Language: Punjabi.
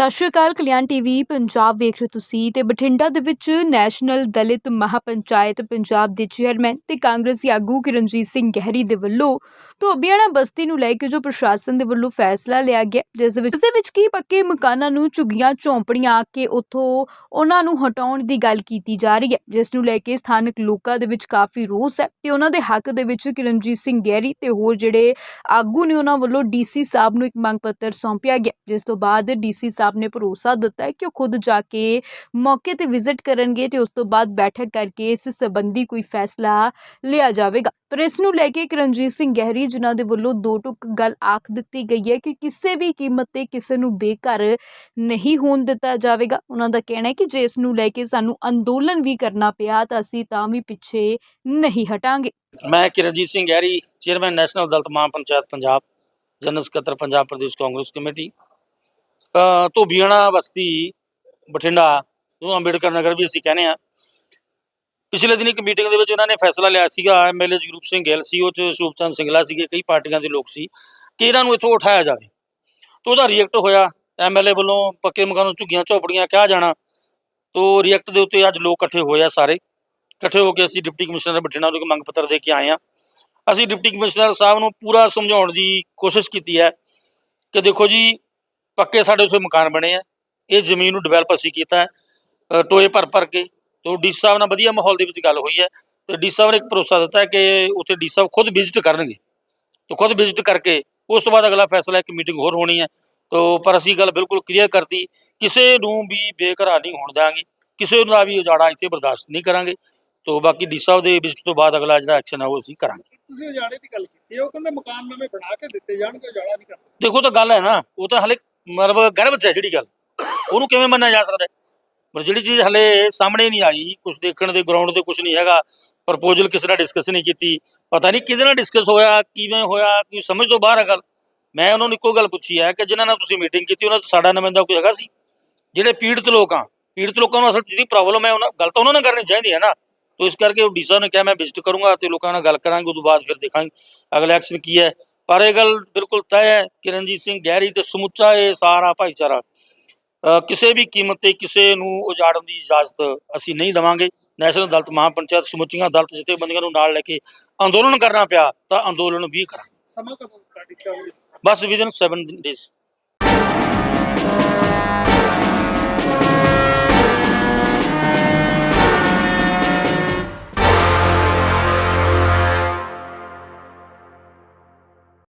ਸਤਿ ਸ਼੍ਰੀ ਅਕਾਲ, ਕਲਿਆਣ ਟੀਵੀ, ਪੰਜਾਬ ਵੇਖ ਰਹੇ ਹੋ ਤੁਸੀਂ ਤੇ ਬਠਿੰਡਾ ਦੇ ਵਿੱਚ ਨੈਸ਼ਨਲ ਦਲਿਤ ਮਹਾਪੰਚਾਇਤ ਪੰਜਾਬ ਦੇ ਚੇਅਰਮੈਨ ਤੇ ਕਾਂਗਰਸੀ ਆਗੂ ਕਿਰਨਜੀਤ ਸਿੰਘ ਗਹਿਰੀ ਦੇ ਵੱਲੋਂ ਧੋਬੀਆਣਾ ਬਸਤੀ ਨੂੰ ਲੈ ਕੇ ਜੋ ਪ੍ਰਸ਼ਾਸਨ ਦੇ ਵੱਲੋਂ ਫੈਸਲਾ ਲਿਆ ਗਿਆ, ਜਿਸ ਵਿੱਚ ਇਸ ਦੇ ਵਿੱਚ ਕੀ ਪੱਕੇ ਮਕਾਨਾਂ ਨੂੰ ਝੁੱਗੀਆਂ, ਝੌਂਪੜੀਆਂ ਆ ਕੇ ਉੱਥੋਂ ਉਹਨਾਂ ਨੂੰ ਹਟਾਉਣ ਦੀ ਗੱਲ ਕੀਤੀ ਜਾ ਰਹੀ ਹੈ, ਜਿਸ ਨੂੰ ਲੈ ਕੇ ਸਥਾਨਕ ਲੋਕਾਂ ਦੇ ਵਿੱਚ ਕਾਫੀ ਰੋਸ ਹੈ ਤੇ ਉਹਨਾਂ ਦੇ ਹੱਕ ਦੇ ਵਿੱਚ ਕਿਰਨਜੀਤ ਸਿੰਘ ਗਹਿਰੀ ਤੇ ਹੋਰ ਜਿਹੜੇ ਆਗੂ ਨੇ ਉਹਨਾਂ ਵੱਲੋਂ ਡੀਸੀ ਸਾਹਿਬ ਨੂੰ ਇੱਕ ਮੰਗ ਪੱਤਰ ਸੌਂਪਿਆ ਗਿਆ, ਜਿਸ ਤੋਂ ਬਾਅਦ ਡੀਸੀ ਸਾਹਿਬ ਨੇ ਭਰੋਸਾ ਦਿੱਤਾ ਹੈ ਕਿ ਉਹ ਖੁਦ ਜਾ ਕੇ ਮੌਕੇ ਤੇ ਵਿਜ਼ਿਟ ਕਰਨਗੇ ਤੇ ਉਸ ਤੋਂ ਬਾਅਦ ਬੈਠਕ ਕਰਕੇ ਇਸ ਸੰਬੰਧੀ ਕੋਈ ਫੈਸਲਾ ਲਿਆ ਜਾਵੇਗਾ ਪਰ ਇਸ ਨੂੰ ਲੈ ਕੇ ਕਰਨਜੀਤ ਸਿੰਘ ਗਹਿਰੀ ਜਿਨ੍ਹਾਂ ਦੇ ਵੱਲੋਂ ਦੋ ਟੁਕ ਗੱਲ ਆਖ ਦਿੱਤੀ ਗਈ ਹੈ ਕਿ ਕਿਸੇ ਵੀ ਕੀਮਤ ਤੇ ਕਿਸੇ ਨੂੰ ਬੇਘਰ ਨਹੀਂ ਹੋਣ ਦਿੱਤਾ ਜਾਵੇਗਾ ਉਹਨਾਂ ਦਾ ਕਹਿਣਾ ਹੈ ਕਿ ਜੇ ਇਸ ਨੂੰ ਲੈ ਕੇ ਸਾਨੂੰ ਅੰਦੋਲਨ ਵੀ ਕਰਨਾ ਪਿਆ ਤਾਂ ਅਸੀਂ ਤਾਂ ਵੀ ਪਿੱਛੇ ਨਹੀਂ ਹਟਾਂਗੇ ਮੈਂ Kiranjit Singh Gehri chairman national Dalit Mahapanchayat Punjab general ਸਕੱਤਰ ਪੰਜਾਬ ਪ੍ਰਦੇਸ਼ ਕਾਂਗਰਸ ਕਮੇਟੀ ਧੋਬੀਆਣਾ ਬਸਤੀ, ਬਠਿੰਡਾ ਨੂੰ ਅੰਬੇਡਕਰ ਨਗਰ ਵੀ ਅਸੀਂ ਕਹਿੰਦੇ ਆ ਪਿਛਲੇ ਦਿਨ ਇੱਕ ਮੀਟਿੰਗ ਦੇ ਵਿੱਚ ਉਹਨਾਂ ਨੇ ਫੈਸਲਾ ਲਿਆ ਸੀਗਾ ਐਮਐਲਏ ਜਗਰੂਪ ਸਿੰਘ ਗਿੱਲ ਸੀ, ਉਹ ਚ ਸ਼ੂਪਚੰਦ ਸਿੰਗਲਾ ਸੀਗੇ, ਕਈ ਪਾਰਟੀਆਂ ਦੇ ਲੋਕ ਸੀ, ਕਿ ਇਹਨਾਂ ਨੂੰ ਇੱਥੋਂ ਉਠਾਇਆ ਜਾਵੇ। ਤੋਂ ਉਹਦਾ ਰਿਐਕਟ ਹੋਇਆ ਐਮਐਲਏ ਵੱਲੋਂ ਪੱਕੇ ਮਕਾਨ ਝੁੱਗੀਆਂ ਝੋਪੜੀਆਂ ਕਿਹਾ ਜਾਣਾ, ਤੋਂ ਰਿਐਕਟ ਦੇ ਉੱਤੇ ਅੱਜ ਲੋਕ ਇਕੱਠੇ ਹੋਏ ਆ ਸਾਰੇ। ਇਕੱਠੇ ਹੋ ਕੇ ਅਸੀਂ ਡਿਪਟੀ ਕਮਿਸ਼ਨਰ ਬਠਿੰਡਾ ਨੂੰ ਇੱਕ ਮੰਗ ਪੱਤਰ ਦੇ ਕੇ ਆਏ ਆ ਅਸੀਂ ਡਿਪਟੀ ਕਮਿਸ਼ਨਰ ਸਾਹਿਬ ਨੂੰ ਪੂਰਾ ਸਮਝਾਉਣ ਦੀ ਕੋਸ਼ਿਸ਼ ਕੀਤੀ ਹੈ ਕਿ ਦੇਖੋ ਜੀ ਪੱਕੇ ਸਾਡੇ ਉੱਥੇ ਮਕਾਨ ਬਣੇ ਆ। ਇਹ ਜ਼ਮੀਨ ਨੂੰ ਡਿਵੈਲਪ ਅਸੀਂ ਕੀਤਾ ਹੈ। ਟੋਏ ਭਰ ਭਰ ਕੇ ਤੋਂ ਡੀ ਸਾਹਿਬ ਨਾਲ ਵਧੀਆ ਮਾਹੌਲ ਦੇ ਵਿੱਚ ਗੱਲ ਹੋਈ ਹੈ ਤੇ ਡੀ ਸਾਹਿਬ ਨੇ ਇੱਕ ਭਰੋਸਾ ਦਿੱਤਾ ਕਿ ਉੱਥੇ ਡੀ ਸਾਹਿਬ ਖੁਦ ਵਿਜ਼ਿਟ ਕਰਨਗੇ। ਤੋਂ ਖੁਦ ਵਿਜ਼ਿਟ ਕਰਕੇ ਉਸ ਤੋਂ ਬਾਅਦ ਅਗਲਾ ਫੈਸਲਾ ਇੱਕ ਮੀਟਿੰਗ ਹੋਰ ਹੋਣੀ ਹੈ। ਤੋਂ ਪਰ ਅਸੀਂ ਗੱਲ ਬਿਲਕੁਲ ਕਲੀਅਰ ਕਰਤੀ। ਕਿਸੇ ਨੂੰ ਵੀ ਬੇਘਰਾ ਨਹੀਂ ਹੋਣ ਦਿਆਂਗੇ। ਕਿਸੇ ਦਾ ਵੀ ਉਜਾੜਾ ਇੱਥੇ ਬਰਦਾਸ਼ਤ ਨਹੀਂ ਕਰਾਂਗੇ। ਤੋਂ ਬਾਕੀ ਡੀ ਸਾਹਿਬ ਦੇ ਵਿਜ਼ਿਟ ਤੋਂ ਬਾਅਦ ਅਗਲਾ ਜਿਹੜਾ ਐਕਸ਼ਨ ਹੈ ਉਹ ਅਸੀਂ ਕਰਾਂਗੇ। ਤੁਸੀਂ ਉਜਾੜੇ ਦੀ ਗੱਲ ਕੀਤੀ ਉਹ ਕਹਿੰਦੇ ਮਕਾਨ ਨਵੇਂ ਬਣਾ ਕੇ ਦਿੱਤੇ ਜਾਣਗੇ ਉਜਾੜਾ ਨਹੀਂ ਕਰਨਾ ਦੇਖੋ ਤਾਂ ਗੱਲ ਹੈ ਨਾ। ਉਹ ਤਾਂ ਹਲੇ ਮਤਲਬ ਗਰਭ ਚ ਹੈ ਜਿਹੜੀ ਗੱਲ। ਉਹਨੂੰ ਕਿਵੇਂ ਮੰਨਿਆ ਜਾ ਸਕਦਾ ਪਰ ਜਿਹੜੀ ਚੀਜ਼ ਹਲੇ ਸਾਹਮਣੇ ਨਹੀਂ ਆਈ ਕੁਝ ਦੇਖਣ ਦੇ ਗਰਾਊਂਡ ਤੇ ਕੁਝ ਨਹੀਂ ਹੈਗਾ ਪ੍ਰਪੋਜ਼ਲ ਕਿਸੇ ਨਾਲ ਡਿਸਕਸ ਨਹੀਂ ਕੀਤੀ। ਪਤਾ ਨਹੀਂ ਕਿਹਦੇ ਨਾਲ ਡਿਸਕਸ ਹੋਇਆ, ਕਿਵੇਂ ਹੋਇਆ, ਕੋਈ ਸਮਝ ਤੋਂ ਬਾਹਰ ਆ ਗੱਲ। ਮੈਂ ਉਹਨਾਂ ਨੂੰ ਇੱਕੋ ਗੱਲ ਪੁੱਛੀ ਹੈ ਕਿ ਜਿਨ੍ਹਾਂ ਨਾਲ ਤੁਸੀਂ ਮੀਟਿੰਗ ਕੀਤੀ, ਉਹਨਾਂ ਤੋਂ ਸਾਡਾ ਨੁਮਾਇੰਦਾ ਕੋਈ ਹੈਗਾ ਸੀ? ਜਿਹੜੇ ਪੀੜਤ ਲੋਕ ਆ, ਪੀੜਤ ਲੋਕਾਂ ਨੂੰ ਅਸਲ 'ਚ ਜਿਹਦੀ ਪ੍ਰੋਬਲਮ ਹੈ, ਉਹਨਾਂ ਗੱਲ ਤਾਂ ਉਹਨਾਂ ਨਾਲ ਕਰਨੀ ਚਾਹੀਦੀ ਹੈ ਨਾ। ਤੋ ਇਸ ਕਰਕੇ ਉਹ ਡੀਸਾ ਨੇ ਕਿਹਾ, ਮੈਂ ਵਿਜ਼ਿਟ ਕਰੂੰਗਾ ਤੇ ਲੋਕਾਂ ਨਾਲ ਗੱਲ ਕਰਾਂਗੇ, ਉਦੋਂ ਬਾਅਦ ਫਿਰ ਦੇਖਾਂਗੇ, ਅਗਲਾ ਐਕਸ਼ਨ ਕੀ ਹੈ। ਪਰ ਇਹ ਗੱਲ ਬਿਲਕੁਲ ਤੈਅ ਹੈ ਕਿਰਨਜੀਤ ਸਿੰਘ ਗਹਿਰੀ ਤੇ ਸਮੁੱਚਾ ਇਹ ਸਾਰਾ ਭਾਈਚਾਰਾ ਕਿਸੇ ਵੀ ਕੀਮਤ ਤੇ ਕਿਸੇ ਨੂੰ ਉਜਾੜਨ ਦੀ ਇਜਾਜ਼ਤ ਅਸੀਂ ਨਹੀਂ ਦੇਵਾਂਗੇ। ਨੈਸ਼ਨਲ ਦਲਿਤ ਮਹਾਪੰਚਾਇਤ ਸਮੁੱਚੀਆਂ ਦਲਿਤ ਜਥੇਬੰਦੀਆਂ ਨੂੰ ਨਾਲ ਲੈ ਕੇ ਅੰਦੋਲਨ ਕਰਨਾ ਪਿਆ ਤਾਂ ਅੰਦੋਲਨ ਵੀ ਕਰਾਂਗੇ। ਸਮਾਂ ਕਦੋਂ ਦਿੱਤਾ ਡੀ ਸਾਹਿਬ ਨੇ ਬਸ ਵਿਦਨ 7 ਡੇਜ਼